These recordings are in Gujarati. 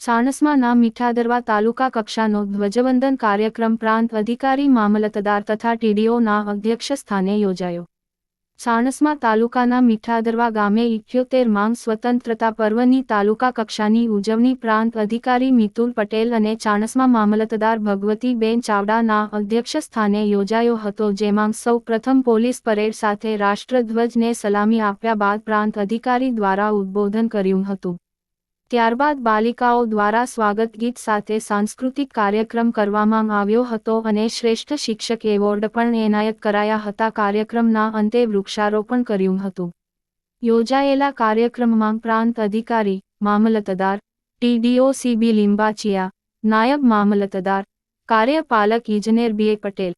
ચાણસ્માના મીઠાદરવા તાલુકા કક્ષાનો ધ્વજવંદન કાર્યક્રમ પ્રાંત અધિકારી મામલતદાર તથા ટીડીઓના અધ્યક્ષ સ્થાને યોજાયો. છાણસમાં તાલુકાના મીઠાદરવા ગામે ઇઠ્યોતેર માંગ સ્વતંત્રતા પર્વની તાલુકા કક્ષાની ઉજવણી પ્રાંત અધિકારી મિતુલ પટેલ અને ચાણસમાં મામલતદાર ભગવતીબેન ચાવડાના અધ્યક્ષ સ્થાને યોજાયો હતો, જેમાં સૌ પ્રથમ પોલીસ પરેડ સાથે રાષ્ટ્રધ્વજને સલામી આપ્યા બાદ પ્રાંત અધિકારી દ્વારા ઉદ્બોધન કર્યું હતું. ત્યારબાદ બાલિકાઓ દ્વારા સ્વાગત ગીત સાથે સાંસ્કૃતિક કાર્યક્રમ કરવામાં આવ્યો હતો અને શ્રેષ્ઠ શિક્ષક એવોર્ડ પણ એનાયત કરાયા હતા. કાર્યક્રમના અંતે વૃક્ષારોપણ કર્યું હતું. યોજાયેલા કાર્યક્રમમાં પ્રાંત અધિકારી મામલતદાર ટીડીઓ સીબી લિંબાચિયા, નાયબ મામલતદાર, કાર્યપાલક ઇજનેર બીએ પટેલ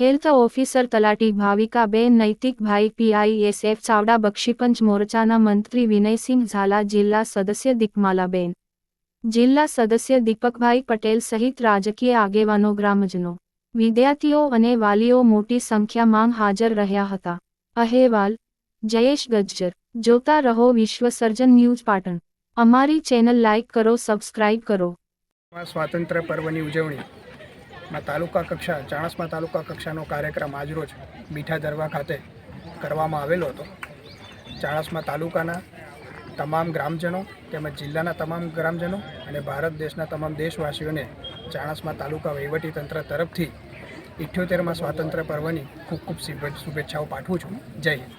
હેલ્થ ઓફિસર તલાટી ભાવિકાબેન નૈતિકભાઈ પીઆઈએસએફ ચાવડા બક્ષીપંચ મોરચાના મંત્રી વિનયસિંહ ઝાલા જિલ્લા સદસ્ય દીપમાલાબેન. જિલ્લા સદસ્ય દીપકભાઈ પટેલ સહિત રાજકીય આગેવાનો ગ્રામજનો. વિદ્યાર્થીઓ અને વાલીઓ મોટી સંખ્યામાં હાજર રહ્યા હતા. અહેવાલ, જયેશ ગજ્જર. જોતા રહો વિશ્વસર્જન ન્યૂઝ પાટણ. અમારી ચેનલ લાઇક કરો, સબસ્ક્રાઇબ કરો. સ્વાતંત્ર્ય પર્વની ઉજવણી. માં તાલુકા કક્ષા, ચાણસ્મા તાલુકા કક્ષાનો કાર્યક્રમ આજરોજ મીઠા દરવા ખાતે કરવામાં આવેલો હતો. ચાણસ્મા તાલુકાના તમામ ગ્રામજનો તેમજ જિલ્લાના તમામ ગ્રામજનો અને ભારત દેશના તમામ દેશવાસીઓને ચાણસ્મા તાલુકા વહીવટીતંત્ર તરફથી ઇઠ્યોતેરમાં સ્વાતંત્ર્ય પર્વની ખૂબ ખૂબ શુભેચ્છાઓ પાઠવું છું. જય હિન્દ.